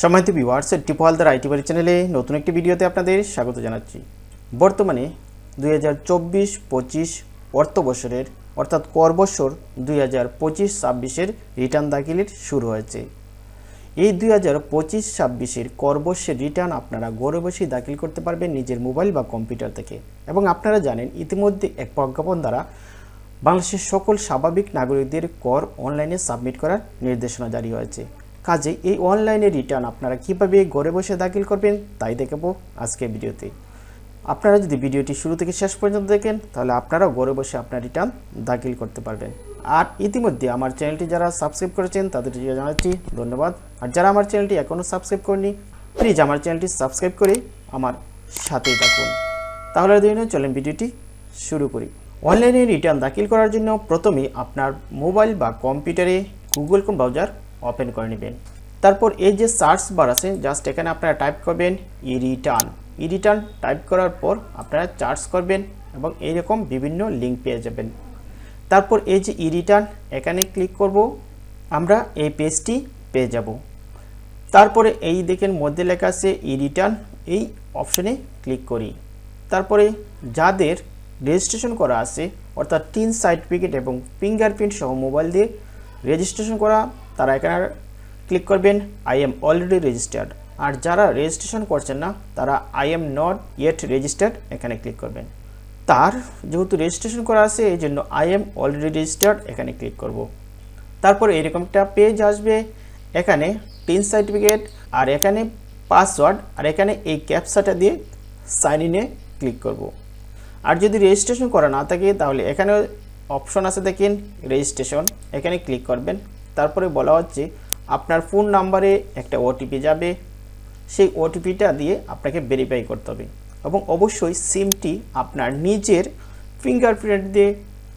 সম্মানিত viewers টিপোহালদার IT বাড়ি চ্যানেলে নতুন একটি ভিডিওতে আপনাদের স্বাগত জানাচ্ছি। বর্তমানে দুই হাজার চব্বিশ, পঁচিশ অর্থ বছরের অর্থাৎ কর বছর দুই হাজার পঁচিশ, ছাব্বিশের রিটার্ন দাখিলের শুরু হয়েছে। এই দুই হাজার পঁচিশ, ছাব্বিশের কর বর্ষের রিটার্ন আপনারা ঘরে বসেই দাখিল করতে পারবেন নিজের মোবাইল বা কম্পিউটার থেকে। এবং আপনারা জানেন, ইতিমধ্যে এক প্রজ্ঞাপন দ্বারা বাংলাদেশের সকল স্বাভাবিক নাগরিকদের কর অনলাইনে সাবমিট করার নির্দেশনা জারি হয়েছে। কাজে এই অনলাইনে রিটার্ন আপনারা কীভাবে ঘরে বসে দাখিল করবেন তাই দেখাবো আজকে ভিডিওতে। আপনারা যদি ভিডিওটি শুরু থেকে শেষ পর্যন্ত দেখেন, তাহলে আপনারাও ঘরে বসে আপনার রিটার্ন দাখিল করতে পারবেন। আর ইতিমধ্যে আমার চ্যানেলটি যারা সাবস্ক্রাইব করেছেন তাদেরকে জানাচ্ছি ধন্যবাদ। আর যারা আমার চ্যানেলটি এখনও সাবস্ক্রাইব করেনি প্লিজ আমার চ্যানেলটি সাবস্ক্রাইব করে আমার সাথেই থাকুন। তাহলে নয়, চলেন ভিডিওটি শুরু করি। অনলাইনে রিটার্ন দাখিল করার জন্য প্রথমে আপনার মোবাইল বা কম্পিউটারে গুগল কোন ব্রাউজার ওপেন করে নেবেন। তারপর এই যে সার্চ বার আছে জাস্ট এখানে আপনারা টাইপ করবেন e return e return type করার পর আপনারা চার্জ করবেন এবং এইরকম বিভিন্ন লিঙ্ক পেয়ে যাবেন। তারপর এই যে ই রিটার্ন এখানে ক্লিক করব, আমরা এই পেজটি পেয়ে যাব। তারপরে এই দেখেন মধ্যে লেখা আছে ই রিটার্ন এই অপশনে ক্লিক করি। তারপরে যাদের রেজিস্ট্রেশন করা আছে, অর্থাৎ তিন সার্টিফিকেট এবং ফিঙ্গারপ্রিন্ট সহ মোবাইল দিয়ে রেজিস্ট্রেশন করা তারা এখানে ক্লিক করবেন আই এম অলরেডি রেজিস্টার্ড আর যারা রেজিস্ট্রেশন করছেন না, তারা I am not yet registered এখানে ক্লিক করবেন। তার যেহেতু রেজিস্ট্রেশন করা আছে, এই জন্য আই এম অলরেডি রেজিস্টার্ড এখানে ক্লিক করব। তারপর এরকম একটা পেজ আসবে, এখানে তিন সার্টিফিকেট আর এখানে পাসওয়ার্ড আর এখানে এই ক্যাপসাটা দিয়ে সাইন ইনে ক্লিক করব। আর যদি রেজিস্ট্রেশন করা না থাকে, তাহলে এখানে অপশন আছে দেখেন রেজিস্ট্রেশন এখানে ক্লিক করবেন। তারপরে বলা হচ্ছে আপনার ফোন নাম্বারে একটা ওটিপি যাবে। সেই ওটিপিটা দিয়ে আপনাকে ভেরিফাই করতে হবে এবং অবশ্যই সিমটি আপনার নিজের ফিঙ্গারপ্রিন্ট দিয়ে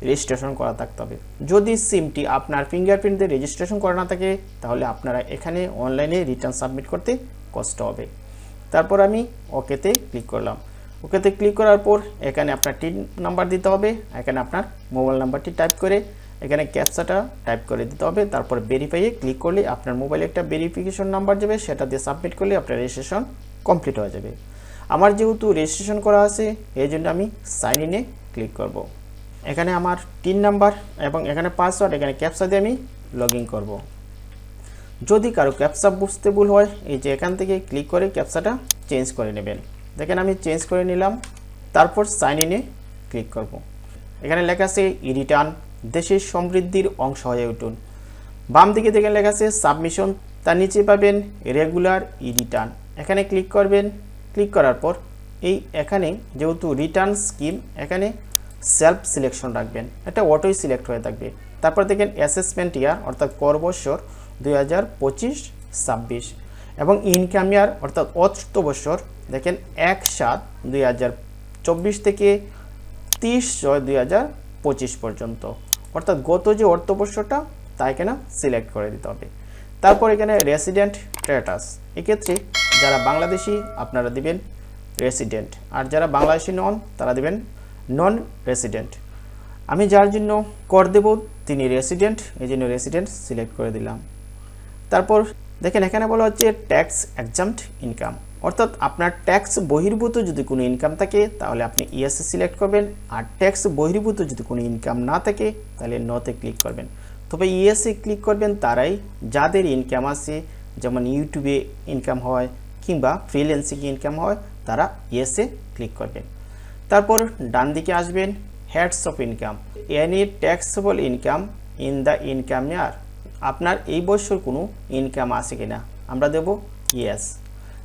রেজিস্ট্রেশন করা থাকতে হবে। যদি সিমটি আপনার ফিঙ্গারপ্রিন্ট দিয়ে রেজিস্ট্রেশন করা না থাকে, তাহলে আপনারা এখানে অনলাইনে রিটার্ন সাবমিট করতে কষ্ট হবে। তারপর আমি ওকেতে ক্লিক করলাম। ওকেতে ক্লিক করার পর এখানে আপনার টিন নাম্বার দিতে হবে। এখানে আপনার মোবাইল নাম্বারটি টাইপ করে এখানে ক্যাপসাটা টাইপ করে দিতে হবে, তারপর ভেরিফাইয়ে ক্লিক করলে আপনার মোবাইলে একটা ভেরিফিকেশন নাম্বার যাবে, সেটা দিয়ে সাবমিট করলে আপনার রেজিস্ট্রেশন কমপ্লিট হয়ে যাবে আমার যেহেতু রেজিস্ট্রেশন করা আছে, এই জন্য আমি সাইন ইনে ক্লিক করব। এখানে আমার টিন নাম্বার এবং এখানে পাসওয়ার্ড এখানে ক্যাপসা দিয়ে আমি লগ ইন করব যদি কারও ক্যাপসা বুঝতে ভুল হয়, এই যে এখান থেকে ক্লিক করে ক্যাপসাটা চেঞ্জ করে নেবেন দেখেন আমি চেঞ্জ করে নিলাম, তারপর সাইন ইনে ক্লিক করব। এখানে লেখা আছে ই রিটার্ন দেশের সমৃদ্ধির অংশ হয়ে উঠুন। বাম দিকে দেখেন লেখা আছে, সাবমিশন। তার নিচে পাবেন রেগুলার ই রিটার্ন। এখানে ক্লিক করবেন। ক্লিক করার পর এই এখানে যেহেতু রিটার্ন স্কিম, এখানে সেলফ সিলেকশন রাখবেন। এটা অটোই সিলেক্ট হয়ে থাকবে। তারপর দেখেন, অ্যাসেসমেন্ট ইয়ার, অর্থাৎ কর বছর দুই হাজার পঁচিশ, ছাব্বিশ। এবং ইনকাম ইয়ার, অর্থাৎ অর্থ বছর, দেখেন এক সাত দুই হাজার চব্বিশ থেকে তিরিশ ছয় দুই হাজার পঁচিশ পর্যন্ত। অর্থাৎ গত যে অর্থ বছরটা তা এখানে সিলেক্ট করে দিতে হবে। তারপর এখানে রেসিডেন্ট স্ট্যাটাস এক্ষেত্রে যারা বাংলাদেশি, আপনারা দিবেন রেসিডেন্ট আর যারা বাংলাদেশি নন, তারা দিবেন নন রেসিডেন্ট আমি যার জন্য কর দেব, তিনি রেসিডেন্ট এই জন্য রেসিডেন্ট সিলেক্ট করে দিলাম। তারপর দেখেন, এখানে বলা হচ্ছে ট্যাক্স এক্সামড ইনকাম অর্থাৎ আপনার ট্যাক্স বহির্ভূত যদি কোনো ইনকাম থাকে, তাহলে আপনি ইএসএ সিলেক্ট করবেন। আর ট্যাক্স বহির্ভূত যদি কোনো ইনকাম না থাকে, তাহলে নতে ক্লিক করবেন। তবে ইএসএ ক্লিক করবেন, তারাই যাদের ইনকাম আছে, যেমন ইউটিউবে ইনকাম হয় কিংবা ফ্রিল্যান্সিং ইনকাম হয়, তারা ইএসএ ক্লিক করবেন। তারপর ডান দিকে আসবেন heads of income any taxable income in the income year আপনার এই বছর কোনো ইনকাম আছে কিনা, আমরা দেব ইয়েস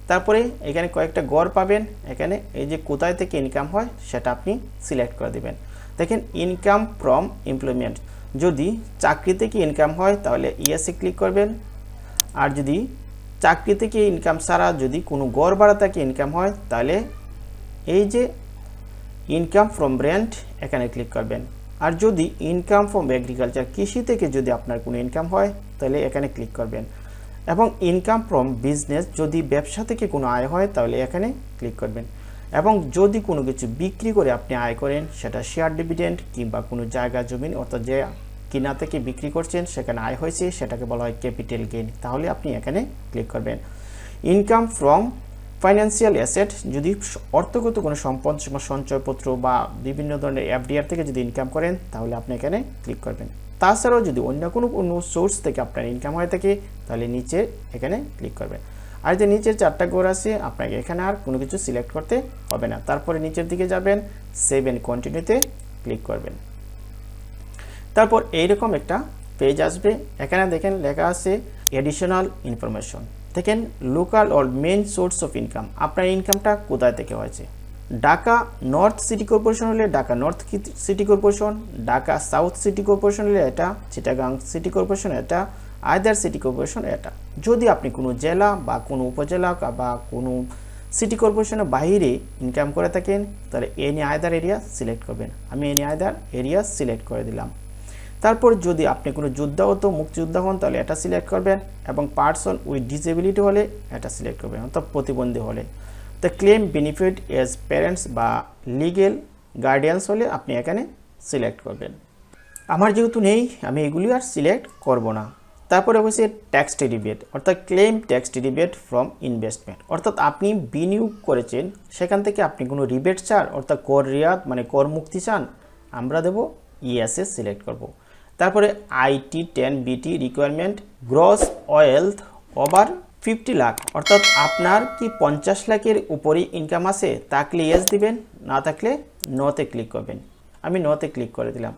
তারপরে এখানে কয়েকটা গড় পাবেন। এখানে এই যে কোথায় থেকে ইনকাম হয়, সেটা আপনি সিলেক্ট করে দেবেন। দেখেন ইনকাম ফ্রম এমপ্লয়মেন্ট যদি চাকরি থেকে ইনকাম হয়, তাহলে ইয়েসে ক্লিক করবেন। আর যদি চাকরি থেকে ইনকাম ছাড়া যদি কোনো গড় ভাড়া থেকে ইনকাম হয়, তাহলে এই যে ইনকাম ফ্রম রেন্ট এখানে ক্লিক করবেন। আর যদি ইনকাম ফ্রম এগ্রিকালচার কৃষি থেকে যদি আপনার কোনো ইনকাম হয়, তাহলে এখানে ক্লিক করবেন। এবং ইনকাম ফ্রম বিজনেস যদি ব্যবসা থেকে কোনো আয় হয়, তাহলে এখানে ক্লিক করবেন। এবং যদি কোনো কিছু বিক্রি করে আপনি আয় করেন, সেটা শেয়ার ডিভিডেন্ড কিংবা কোনো জায়গা জমিন, অর্থাৎ যে কিনা থেকে বিক্রি করছেন, সেখানে আয় হয়েছে, সেটাকে বলা হয় ক্যাপিটাল গেইন তাহলে আপনি এখানে ক্লিক করবেন। ইনকাম ফ্রম ফাইন্যান্সিয়াল অ্যাসেট যদি অর্থগত কোনো সম্পদ সঞ্চয়পত্র বা বিভিন্ন ধরনের এফডিআর থেকে যদি ইনকাম করেন, তাহলে আপনি এখানে ক্লিক করবেন। তাছাড়াও যদি অন্য কোনো কোনো সোর্স থেকে আপনার ইনকাম হয়ে থাকে, তাহলে নিচে এখানে ক্লিক করবেন। আর যে নিচের চারটা গোর আছে, আপনাকে এখানে আর কোনো কিছু সিলেক্ট করতে হবে না। তারপরে নিচের দিকে যাবেন সেভ এন্ড কন্টিনিউতে ক্লিক করবেন। তারপর এইরকম একটা পেজ আসবে। এখানে দেখেন লেখা আছে এডিশনাল ইনফরমেশন দেখেন local or main source of income আপনার ইনকামটা কোথায় থেকে হয়েছে? ঢাকা নর্থ সিটি কর্পোরেশন হলে Dhaka north city corporation, Dhaka south city corporation হলে এটা, চিটাগাং সিটি কর্পোরেশন এটা, আয়দার সিটি কর্পোরেশন এটা। যদি আপনি কোনো জেলা বা কোনো উপজেলা বা কোনো সিটি কর্পোরেশনের বাইরে ইনকাম করে থাকেন, তাহলে এনি আয়দার এরিয়া সিলেক্ট করবেন। আমি এনি আয়দার এরিয়া সিলেক্ট করে দিলাম। তারপর যদি আপনি কোনো যোদ্ধাহত, মুক্তিযোদ্ধা হন, তাহলে এটা সিলেক্ট করবেন এবং পার্সন উইথ ডিসেবিলিটি হলে এটা সিলেক্ট করবেন, অর্থাৎ প্রতিবন্ধী হলে। তো ক্লেম বেনিফিট এজ প্যারেন্টস বা লিগেল গার্ডিয়ানস হলে আপনি এখানে সিলেক্ট করবেন। আমার যেহেতু নেই, আমি এগুলি আর সিলেক্ট করব না। তারপরে হচ্ছে ট্যাক্স রিবেট অর্থাৎ claim tax rebate from investment অর্থাৎ আপনি বিনিয়োগ করেছেন, সেখান থেকে আপনি কোনো রিবেট চান, অর্থাৎ কর রিয়াদ মানে কর মুক্তি চান, আমরা দেবো ইএসএ সিলেক্ট করব। তারপরে IT ten BT requirement gross wealth over fifty lakh, অর্থাৎ আপনার কি পঞ্চাশ লাখের উপরই ইনকাম আছে থাকলে ইয়েস দিবেন, না থাকলে নতে ক্লিক করবেন। আমি নতে ক্লিক করে দিলাম।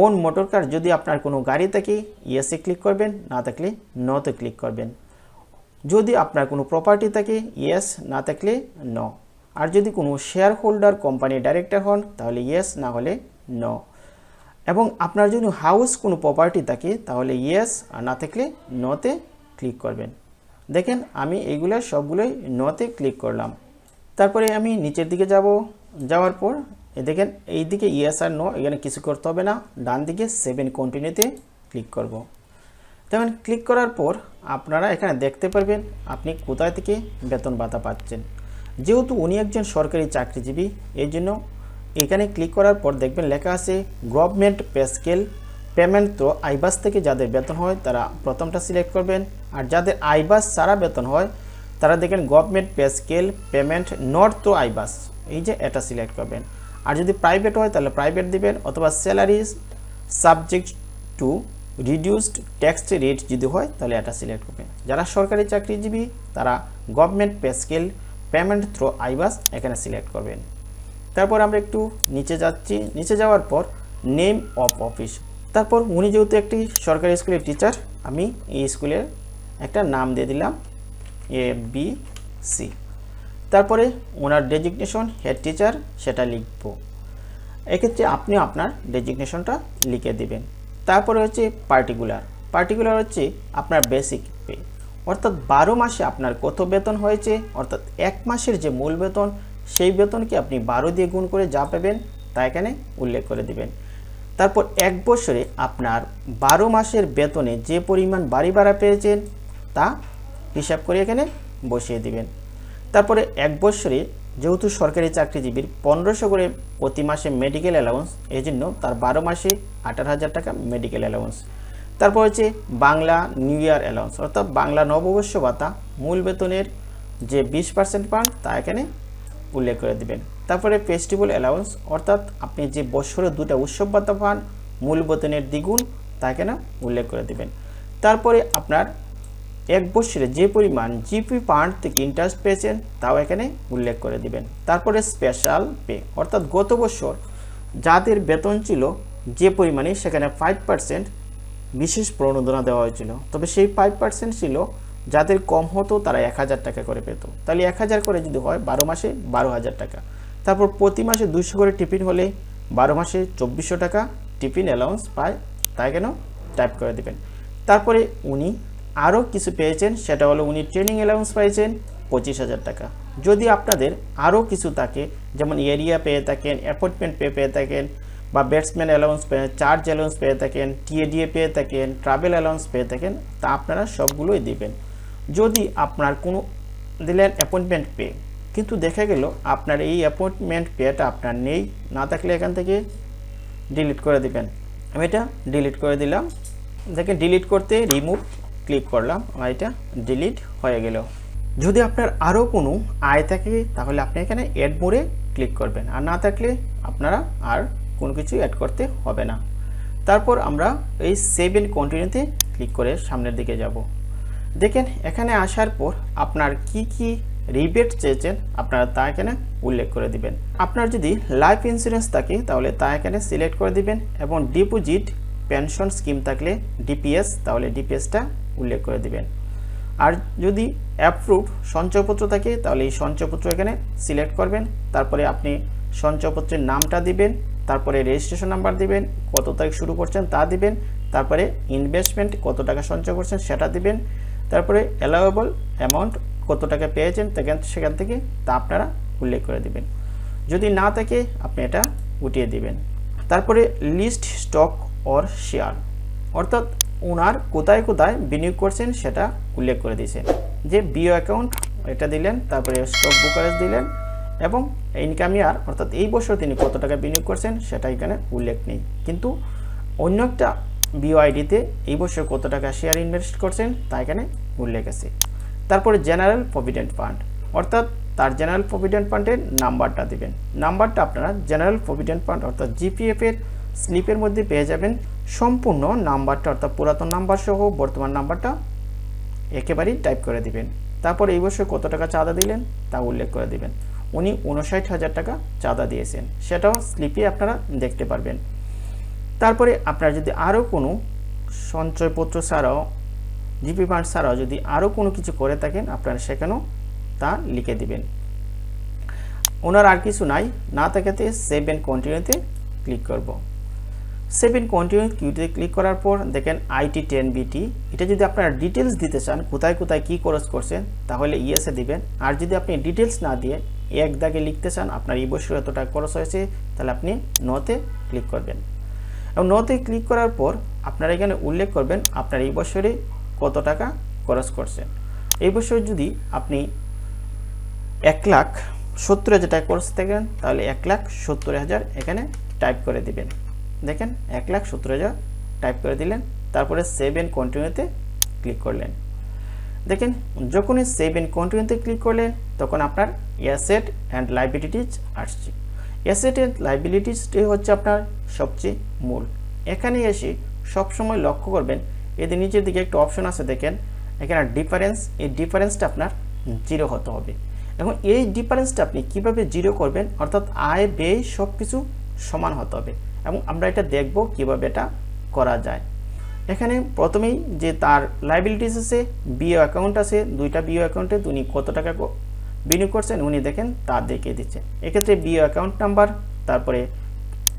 ওন মোটর কার যদি আপনার কোনো গাড়ি থাকে ইয়েসে ক্লিক করবেন, না থাকলে নতে ক্লিক করবেন। যদি আপনার কোনো প্রপার্টি থাকে ইয়েস না থাকলে ন আর যদি কোনো শেয়ার হোল্ডার কোম্পানির ডাইরেক্টর হন, তাহলে ইয়েস না হলে ন এবং আপনার যদি হাউস কোনো প্রপার্টি থাকে, তাহলে ইয়েস আর না থাকলে নতে ক্লিক করবেন। দেখেন আমি এইগুলো সবগুলোই নতে ক্লিক করলাম। তারপরে আমি নিচের দিকে যাব। যাওয়ার পর দেখেন এই দিকে ইয়েস আর নো এখানে কিছু করতে হবে না। ডান দিকে সেভেন কন্টিনিউতে ক্লিক করব। তেমন ক্লিক করার পর আপনারা এখানে দেখতে পারবেন আপনি কোথায় থেকে বেতন ভাতা পাচ্ছেন। যেহেতু উনি একজন সরকারি চাকরিজীবী এই জন্য এখানে ক্লিক করার পর দেখবেন লেখা আছে গভর্নমেন্ট পে স্কেল পেমেন্ট তো আইবাস থেকে যাদের বেতন হয়, তারা প্রথমটা সিলেক্ট করবেন। আর যাদের আইবাস ছাড়া বেতন হয়, তারা দেখেন government pay scale, payment, not তো আইবাস। এই যে এটা সিলেক্ট করবেন। আর যদি প্রাইভেট হয়, তাহলে প্রাইভেট দিবেন। অথবা salary subject to reduced tax rate যদি হয়, তাহলে এটা সিলেক্ট করবেন। যারা সরকারি চাকরিজীবী, তারা government pay scale, payment through iBAS এখানে সিলেক্ট করবেন। তারপর আমরা একটু নিচে যাচ্ছি। নিচে যাওয়ার পর, নেম অফ অফিস। তারপর উনি যেহেতু একটি সরকারি স্কুলের টিচার আমি এই স্কুলের একটা নাম দিয়ে দিলাম এ বি সি তারপরে ওনার ডেজিগনেশন হেড টিচার সেটা লিখব। এক্ষেত্রে আপনি আপনার ডেজিগনেশনটা লিখে দিবেন। তারপরে হচ্ছে পার্টিকুলার পার্টিকুলার হচ্ছে আপনার বেসিক পে অর্থাৎ বারো মাসে আপনার কত বেতন হয়েছে, অর্থাৎ এক মাসের যে মূল বেতন, সেই বেতনকে আপনি বারো দিয়ে গুণ করে যা পাবেন তা এখানে উল্লেখ করে দিবেন। তারপর এক বছরে আপনার বারো মাসের বেতনে যে পরিমাণ বাড়ি ভাড়া পেয়েছেন, তা হিসাব করে এখানে বসিয়ে দিবেন। তারপরে এক বছরে যেহেতু সরকারি চাকরিজীবীর পনেরোশো করে প্রতি মাসে মেডিকেল অ্যালাউন্স এই জন্য তার বারো মাসে আঠারো হাজার টাকা মেডিকেল অ্যালাউন্স তারপর হচ্ছে বাংলা নিউ ইয়ার অ্যালাউন্স অর্থাৎ বাংলা নববর্ষ ভাতা মূল বেতনের যে বিশ পার্সেন্ট পান তা এখানে উল্লেখ করে দেবেন। তারপরে ফেস্টিভ্যাল অ্যালাউন্স অর্থাৎ আপনি যে বছরে দুটা উৎসব ভাতা পান মূল বেতনের দ্বিগুণ তা এখানে উল্লেখ করে দেবেন। তারপরে আপনার এক বছরে যে পরিমাণ জিপি ফান্ড থেকে ইন্টারেস্ট পেয়েছেন, তাও এখানে উল্লেখ করে দিবেন। তারপরে স্পেশাল পে অর্থাৎ গত বছর যাদের বেতন ছিল, যে পরিমাণে সেখানে ফাইভ পার্সেন্ট বিশেষ প্রণোদনা দেওয়া হয়েছিল। তবে সেই ফাইভ পার্সেন্ট ছিল যাদের কম হতো, তারা এক হাজার টাকা করে পেত। তাহলে এক হাজার করে যদি হয়, বারো মাসে বারো হাজার টাকা। তারপর প্রতি মাসে দুশো করে টিফিন হলে বারো মাসে চব্বিশশো টাকা টিফিন অ্যালাউন্স পায়। তাই কেন? টাইপ করে দেবেন। তারপরে উনি আরও কিছু পেয়েছেন, সেটা হলো উনি ট্রেনিং অ্যালাউন্স পেয়েছেন পঁচিশ হাজার টাকা। যদি আপনাদের আরও কিছু থাকে, যেমন এরিয়া পেয়ে থাকেন অ্যাপয়েন্টমেন্ট পে পেয়ে থাকেন, বা ব্যাটসম্যান অ্যালাউন্স পেয়ে চার্জ অ্যালাউন্স পেয়ে থাকেন টিএডিএ পেয়ে থাকেন ট্রাভেল অ্যালাউন্স পেয়ে থাকেন, তা আপনারা সবগুলোই দিবেন। যদি আপনার কোনো দিলেন অ্যাপয়েন্টমেন্ট পে কিন্তু দেখা গেল আপনার এই অ্যাপয়েন্টমেন্ট পেটা আপনার নেই, না থাকলে এখান থেকে ডিলিট করে দিবেন। আমি এটা ডিলিট করে দিলাম। দেখেন ডিলিট করতে রিমুভ ক্লিক করলাম আর এটা ডিলিট হয়ে গেল। যদি আপনার আরও কোনো আয় থাকে, তাহলে আপনি এখানে অ্যাড মোড়ে ক্লিক করবেন। আর না থাকলে আপনারা আর কোনো কিছু অ্যাড করতে হবে না। তারপর আমরা এই সেভ এন্ড কন্টিনিউতে ক্লিক করে সামনের দিকে যাব। দেখেন এখানে আসার পর আপনার কি কি রিবেট চেয়েছেন, আপনারা তা এখানে উল্লেখ করে দিবেন। আপনার যদি লাইফ ইন্স্যুরেন্স থাকে, তাহলে তা এখানে সিলেক্ট করে দিবেন এবং ডিপোজিট পেনশন স্কিম থাকলে ডিপিএস, তাহলে ডিপিএসটা উল্লেখ করে দিবেন। আর যদি অ্যাপ্রুভ সঞ্চয়পত্র থাকে, তাহলে এই সঞ্চয়পত্র এখানে সিলেক্ট করবেন। তারপরে আপনি সঞ্চয়পত্রের নামটা দিবেন, তারপরে রেজিস্ট্রেশন নাম্বার দিবেন, কত তারিখ শুরু করছেন তা দিবেন, তারপরে ইনভেস্টমেন্ট কত টাকা সঞ্চয় করছেন সেটা দিবেন, তারপরে অ্যালাওয়েবল অ্যামাউন্ট কত টাকা পেয়েছেন সেখান- থেকে তা আপনারা উল্লেখ করে দিবেন। যদি না থাকে, আপনি এটা উঠিয়ে দিবেন। তারপরে লিস্ট স্টক অর শেয়ার। অর্থাৎ ওনার কোথায় কোথায় বিনিয়োগ করছেন সেটা উল্লেখ করে দিয়েছেন। যে বিও অ্যাকাউন্ট, এটা দিলেন, তারপরে স্টক ব্রোকারেজ দিলেন এবং ইনকাম ইয়ার, অর্থাৎ এই বছর তিনি কত টাকা বিনিয়োগ করছেন সেটা এখানে উল্লেখ নেই। কিন্তু অন্য একটা বিও আইডিতে এই বছর কত টাকা শেয়ার ইনভেস্ট করছেন তা এখানে উল্লেখ আছে। তারপরে জেনারেল প্রভিডেন্ট ফান্ড। অর্থাৎ তার জেনারেল প্রভিডেন্ট ফান্ডের নাম্বারটা দিবেন। নাম্বারটা আপনারা জেনারেল প্রভিডেন্ট ফান্ড অর্থাৎ জিপিএফ এর স্লিপের মধ্যে পেয়ে যাবেন। সম্পূর্ণ নাম্বারটা অর্থাৎ পুরাতন নাম্বার সহ বর্তমান নাম্বারটা একেবারেই টাইপ করে দিবেন। তারপর এই বছর কত টাকা চাঁদা দিলেন তা উল্লেখ করে দিবেন। উনি উনষাট হাজার টাকা চাঁদা দিয়েছেন। সেটাও স্লিপে আপনারা দেখতে পারবেন। তারপরে আপনারা যদি আরও কোনো সঞ্চয়পত্র ছাড়াও জিপি ফান্ড ছাড়াও যদি আরও কোনো কিছু করে থাকেন, আপনারা সেখানেও তা লিখে দিবেন। ওনার আর কিছু নাই, না থাকাতে সেভ এন্ড কন্টিনিউতে ক্লিক করব। সেভ এন্ড কন্টিনিউ কিউতে ক্লিক করার পর দেখেন আইটি টেন বিটি এটা যদি আপনারা ডিটেলস দিতে চান, কোথায় কোথায় কী খরচ করছেন, তাহলে ইয়েসে দিবেন। আর যদি আপনি ডিটেলস না দিয়ে এক দাগে লিখতে চান, আপনার এই বছর এত টাকা খরচ হয়েছে, তাহলে আপনি নতে ক্লিক করবেন। এবং নতে ক্লিক করার পর আপনারা এখানে উল্লেখ করবেন, আপনার এই বছরে কত টাকা খরচ করছেন? এই বছর যদি আপনি এক লাখ সত্তর হাজার টাকা খরচ থাকেন তাহলে এক লাখ সত্তর হাজার এখানে টাইপ করে দিবেন। দেখেন, এক লাখ সত্তর হাজার টাইপ করে দিলেন, তারপরে সেভ এন্ড কন্টিনিউতে ক্লিক করলেন। দেখেন, যখনই সেভ এন্ড কন্টিনিউতে ক্লিক করলেন, তখন আপনার অ্যাসেট অ্যান্ড লাইবিলিটিজ আসছে। অ্যাসেট অ্যান্ড লাইবিলিটিসটি হচ্ছে আপনার সবচেয়ে মূল। এখানে এসে সবসময় লক্ষ্য করবেন এদের নিচের দিকে একটা অপশন আছে দেখেন, এখানে ডিফারেন্স এই ডিফারেন্সটা আপনার জিরো হতে হবে। এখন এই ডিফারেন্সটা আপনি কীভাবে জিরো করবেন? অর্থাৎ আয়, ব্যয় সব কিছু সমান হতে হবে। এবং আমরা এটা দেখব কীভাবে এটা করা যায়। এখানে প্রথমেই যে তার লাইবিলিটিস আছে বিও অ্যাকাউন্ট আছে, দুইটা বিও অ্যাকাউন্টে উনি কত টাকা বিনিয়োগ করছেন, উনি দেখেন তা দেখিয়ে দিচ্ছে। এক্ষেত্রে বিও অ্যাকাউন্ট নাম্বার তারপরে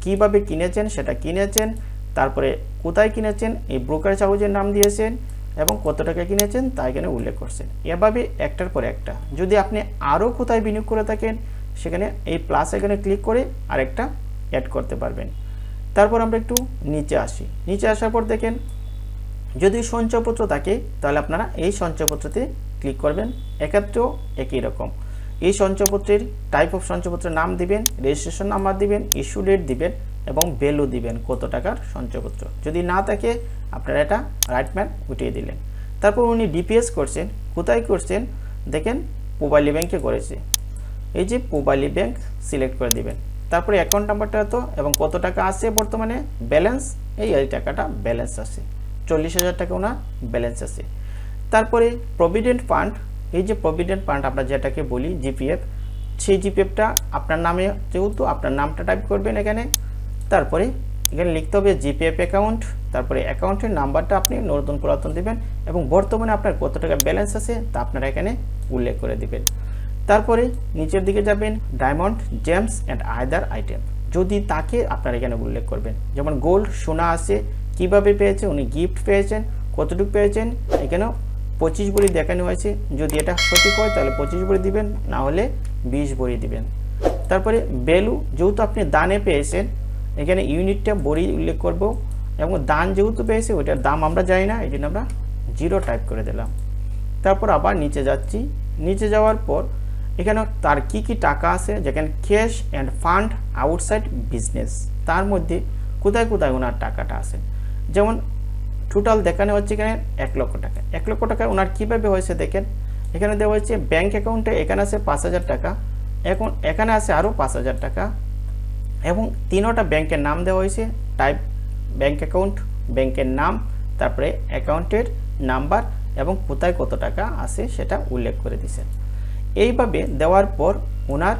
কীভাবে কিনেছেন, সেটা কিনেছেন তারপরে কোথায় কিনেছেন? এই ব্রোকারেজ হাউজের নাম দিয়েছেন এবং কত টাকা কিনেছেন তা এখানে উল্লেখ করছেন। এভাবে একটার পর একটা। যদি আপনি আরও কোথায় বিনিয়োগ করে থাকেন, সেখানে এই প্লাস এখানে ক্লিক করে আরেকটা অ্যাড করতে পারবেন। তারপর আমরা একটু নিচে আসি। নিচে আসার পর দেখেন, যদি সঞ্চয়পত্র থাকে, তাহলে আপনারা এই সঞ্চয়পত্রতে ক্লিক করবেন। এক্ষেত্রেও একই রকম। এই সঞ্চয়পত্রের টাইপ অফ সঞ্চয়পত্রের নাম দিবেন রেজিস্ট্রেশন নাম্বার দিবেন ইস্যু ডেট দিবেন এবং ভ্যালু দিবেন কত টাকার সঞ্চয়পত্র। যদি না থাকে, আপনারা এটা রাইট ম্যান উঠিয়ে দিলেন। তারপর উনি ডিপিএস করছেন, কোথায় করছেন? দেখেন মোবাইলি ব্যাংকে করেছে। এই যে মোবাইলি ব্যাংক সিলেক্ট করে দিবেন। তারপরে অ্যাকাউন্ট নাম্বারটা তো, এবং কত টাকা আছে বর্তমানে? ব্যালেন্স এই এই টাকাটা ব্যালেন্স আছে। চল্লিশ হাজার টাকা ওনার ব্যালেন্স আছে। তারপরে প্রভিডেন্ট ফান্ড এই যে প্রভিডেন্ট ফান্ড আমরা যেটাকে বলি জিপিএফ সেই জিপিএফটা আপনার নামে, যেহেতু আপনার নামটা টাইপ করবেন এখানে তারপরে এখানে লিখতে হবে জিপিএফ অ্যাকাউন্ট তারপরে অ্যাকাউন্টের নাম্বারটা আপনি নতুন পুরাতন দেবেন এবং বর্তমানে আপনার কত টাকা ব্যালেন্স আছে তা আপনারা এখানে উল্লেখ করে দেবেন। তারপরে নিচের দিকে যাবেন diamond gems and other item যদি তাকে আপনারা এখানে উল্লেখ করবেন, যেমন গোল্ড সোনা আছে, কীভাবে পেয়েছে উনি গিফট পেয়েছেন, কতটুকু পেয়েছেন, এখানেও পঁচিশ বড়ি দেখানো হয়েছে। যদি এটা সঠিক হয়, তাহলে পঁচিশ বড়ি দিবেন, না হলে বিশ বড়ি দিবেন। তারপরে ভ্যালু যেহেতু আপনি দানে পেয়েছেন এখানে ইউনিটটা বড়ি উল্লেখ করব এবং দান যেহেতু পেয়েছে, ওইটার দাম আমরা জানি না এই জন্য আমরা জিরো টাইপ করে দিলাম। তারপর আবার নিচে যাচ্ছি। নিচে যাওয়ার পর এখানে তার কি কি টাকা আছে? যেখানে cash and fund outside business তার মধ্যে কোথায় কোথায় ওনার টাকাটা আছে? যেমন টোটাল দেখানো হচ্ছে এখানে এক লক্ষ টাকা। এক লক্ষ টাকা ওনার কীভাবে হয়েছে দেখেন? এখানে দেওয়া হচ্ছে ব্যাঙ্ক অ্যাকাউন্টে এখানে আছে পাঁচ হাজার টাকা। এখন এখানে আছে আরও পাঁচ হাজার টাকা। এবং তিনোটা ব্যাংকের নাম দেওয়া হয়েছে। টাইপ ব্যাংক অ্যাকাউন্ট ব্যাংকের নাম, তারপরে অ্যাকাউন্টের নাম্বার এবং কোথায় কত টাকা আছে সেটা উল্লেখ করে দিয়েছেন এইভাবে দেওয়ার পর ওনার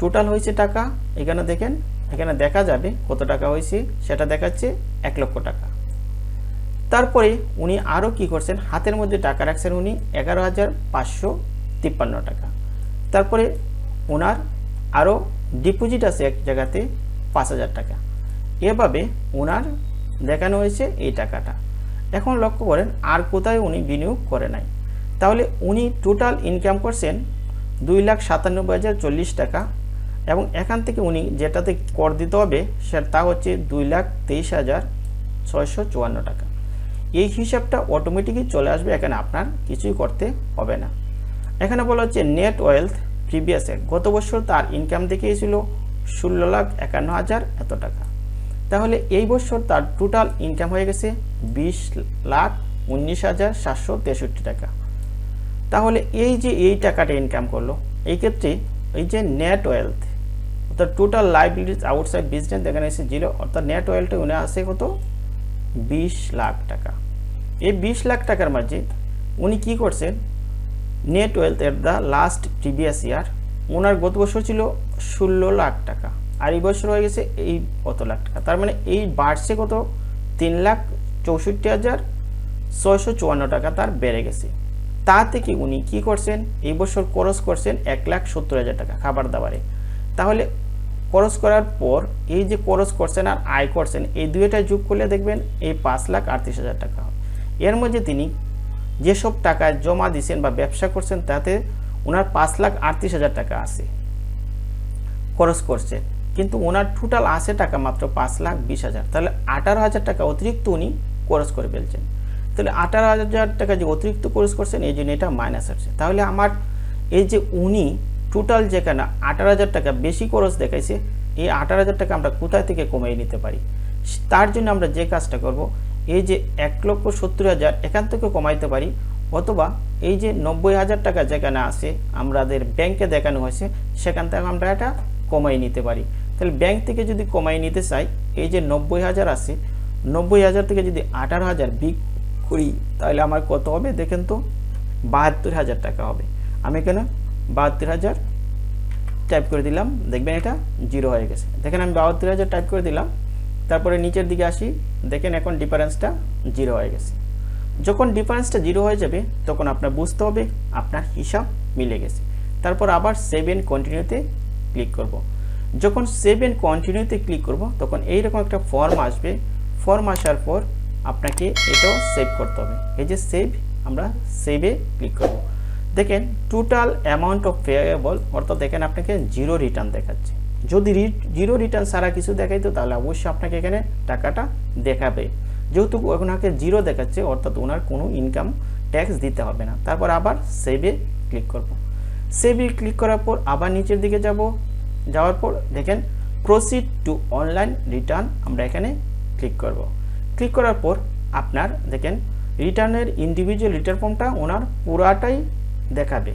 টোটাল হয়েছে টাকা। এখানে দেখেন, এখানে দেখা যাবে কত টাকা হয়েছে, সেটা দেখাচ্ছে এক লক্ষ টাকা। তারপরে উনি আরও কি করছেন, হাতের মধ্যে টাকা রাখছেন উনি এগারো হাজার পাঁচশো তিপ্পান্ন টাকা। তারপরে ওনার আরও ডিপোজিট আছে এক জায়গাতে পাঁচ হাজার টাকা। এভাবে ওনার দেখানো হয়েছে এই টাকাটা। এখন লক্ষ্য করেন, আর কোথায় উনি বিনিয়োগ করে নাই। তাহলে উনি টোটাল ইনকাম করছেন দুই লাখ সাতানব্বই হাজার চল্লিশ টাকা এবং এখান থেকে উনি যেটাতে কর দিতে হবে সেটা তা হচ্ছে দুই লাখ তেইশ হাজার ছয়শো চুয়ান্ন টাকা। এই হিসাবটা অটোমেটিকই চলে আসবে, এখানে আপনার কিছুই করতে হবে না। এখানে বলা হচ্ছে নেট ওয়েলথ প্রিভিয়াস ইয়ার গত বছর তার ইনকাম দেখিয়েছিল ষোলো লাখ একান্ন হাজার এত টাকা। তাহলে এই বছর তার টোটাল ইনকাম হয়ে গেছে বিশ লাখ উনিশ হাজার সাতশো তেষট্টি টাকা। তাহলে এই যে এই টাকাটা ইনকাম করল, এই ক্ষেত্রে এই যে নেট ওয়েলথ অর্থাৎ টোটাল লাইবিলিটিস আউটসাইড বিজনেস এখানে এসে জিরো অর্থাৎ নেট ওয়েলথে উনি আসে কত? বিশ লাখ টাকা। এই বিশ লাখ টাকার মাঝে উনি কি করছেন? Net wealth at the last previous year ওনার গত বছর ছিল ষোলো লাখ টাকা, আর এই বছর হয়ে গেছে এই কত লাখ টাকা। তার মানে এই বাড়ছে কত? তিন লাখ চৌষট্টি হাজার ছয়শো চুয়ান্ন টাকা তার বেড়ে গেছে। তা থেকে উনি কি করছেন? এই বছর খরচ করছেন এক লাখ সত্তর হাজার টাকা খাবার দাবারে। তাহলে খরচ করার পর এই যে খরচ করছেন আর আয় করছেন, এই দুইটা যোগ করলে দেখবেন এই পাঁচ লাখ আটত্রিশ হাজার টাকা এর মধ্যে তিনি যেসব টাকা জমা দিয়েছেন বা ব্যবসা করছেন, তাতে ওনার পাঁচ লাখ আটত্রিশ হাজার টাকা আছে। খরচ করছে। কিন্তু ওনার টোটাল আসে টাকা মাত্র পাঁচ লাখ বিশ হাজার। তাহলে আঠারো হাজার টাকা অতিরিক্ত উনি খরচ করে ফেলছেন। তাহলে আঠারো হাজার টাকা যে অতিরিক্ত খরচ করছেন, এই জন্য এটা মাইনাস হচ্ছে। তাহলে আমার এই যে উনি টোটাল যেখানে আঠারো হাজার টাকা বেশি খরচ দেখাইছে, এই আঠারো হাজার টাকা আমরা কোথায় থেকে কমিয়ে নিতে পারি? তার জন্য আমরা যে কাজটা করব এই যে এক লক্ষ সত্তর হাজার এখান থেকে কমাইতে পারি, অথবা এই যে নব্বই হাজার টাকা যেখানে আছে, আমাদের ব্যাংকে দেখানো হয়েছে, সেখান থেকে আমরা এটা কমাই নিতে পারি। তাহলে ব্যাংক থেকে যদি কমাই নিতে চাই, এই যে নব্বই হাজার আছে, নব্বই হাজার থেকে যদি আঠারো হাজার বিক করি, তাহলে আমার কত হবে? দেখেন তো, বাহাত্তর হাজার টাকা হবে। আমি কেন বাহাত্তর হাজার টাইপ করে দিলাম, দেখবেন এটা জিরো হয়ে গেছে। দেখেন আমি বাহাত্তর হাজার টাইপ করে দিলাম তারপরে নিচের দিকে আসি, দেখেন এখন ডিফারেন্সটা জিরো হয়ে গেছে। যখন ডিফারেন্সটা জিরো হয়ে যাবে, তখন আপনার বুঝতে হবে আপনার হিসাব মিলে গেছে। তারপর আবার সেভ কন্টিনিউতে ক্লিক করব। যখন সেভ কন্টিনিউতে ক্লিক করব, তখন এইরকম একটা ফর্ম আসবে। ফর্ম আসার পর আপনাকে এটাও সেভ করতে হবে। এই যে সেভ আমরা সেভে ক্লিক করব। দেখেন টোটাল অ্যামাউন্ট অফ পেয়েবল অর্থাৎ দেখেন আপনাকে জিরো রিটার্ন দেখাচ্ছে। যদি জিরো রিটার্ন ছাড়া কিছু দেখাইতো তাহলে অবশ্যই আপনাকে এখানে টাকাটা দেখাবে। যেহেতু ওনাকে জিরো দেখাচ্ছে, অর্থাৎ ওনার কোনো ইনকাম ট্যাক্স দিতে হবে না। তারপর আবার সেভে ক্লিক করব। সেভে ক্লিক করার পর আবার নিচের দিকে যাব। যাওয়ার পর দেখেন প্রসিড টু অনলাইন রিটার্ন আমরা এখানে ক্লিক করব। ক্লিক করার পর আপনার দেখেন রিটার্নের ইন্ডিভিজুয়াল রিটার্ন ফর্মটা ওনার পুরাটাই দেখাবে।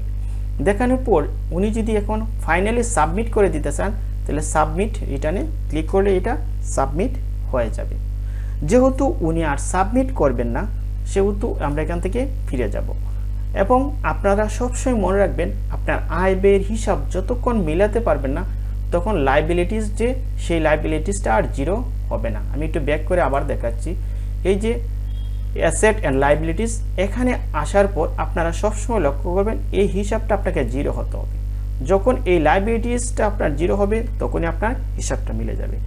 দেখানোর পর উনি যদি এখন ফাইনালি সাবমিট করে দিতে চান তাহলে সাবমিট রিটার্নে ক্লিক করলে এটা সাবমিট হয়ে যাবে। যেহেতু উনি আর সাবমিট করবেন না, সেহেতু আমরা এখান থেকে ফিরে যাব। এবং আপনারা সবসময় মনে রাখবেন, আপনার আয় ব্যয়ের হিসাব যতক্ষণ মিলাতে পারবেন না, তখন লাইবিলিটিস যে, সেই লাইবিলিটিসটা আর জিরো হবে না। আমি একটু ব্যাক করে আবার দেখাচ্ছি। এই যে অ্যাসেট অ্যান্ড লাইবিলিটিস এখানে আসার পর আপনারা সবসময় লক্ষ্য করবেন, এই হিসাবটা আপনাকে জিরো হতে হবে। যখন এই লাইবিলিটিসটা আপনার জিরো হবে, তখনই আপনার হিসাবটা মিলে যাবে।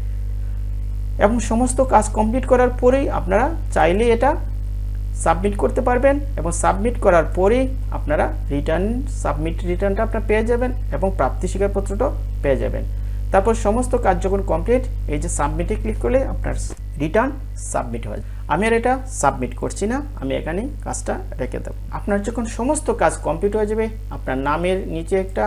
এবং সমস্ত কাজ কমপ্লিট করার পরেই আপনারা চাইলে এটা সাবমিট করতে পারবেন এবং সাবমিট করার পরেই আপনারা রিটার্ন সাবমিট রিটার্নটা আপনার পেয়ে যাবেন এবং প্রাপ্তি স্বীকারপত্রটাও পেয়ে যাবেন। তারপর সমস্ত কাজ যখন কমপ্লিট এই যে সাবমিটে ক্লিক করলে আপনার রিটার্ন সাবমিট হয়। আমি আর এটা সাবমিট করছি না, আমি এখানে কাজটা রেখে দেবো। আপনার যখন সমস্ত কাজ কমপ্লিট হয়ে যাবে, আপনার নামের নিচে একটা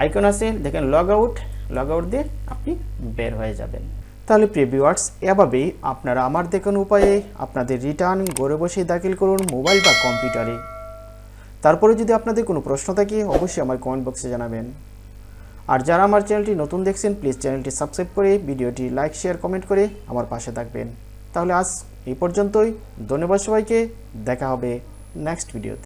আইকন আছে, দেখেন লগ আউট লগ আউট দিয়ে আপনি বের হয়ে যাবেন। তাহলে প্রিভিউয়ার্স এভাবেই আপনারা আমার দেখুন উপায়ে আপনাদের রিটার্ন ঘরে বসে দাখিল করুন মোবাইল বা কম্পিউটারে তারপরে যদি আপনাদের কোনো প্রশ্ন থাকে, অবশ্যই আমার কমেন্ট বক্সে জানাবেন। আর যারা আমার চ্যানেলটি নতুন দেখছেন প্লিজ চ্যানেলটি সাবস্ক্রাইব করে, ভিডিওটি লাইক শেয়ার কমেন্ট করে আমার পাশে থাকবেন। তাহলে আজ এই পর্যন্তই। ধন্যবাদ সবাইকে। দেখা হবে নেক্সট ভিডিওতে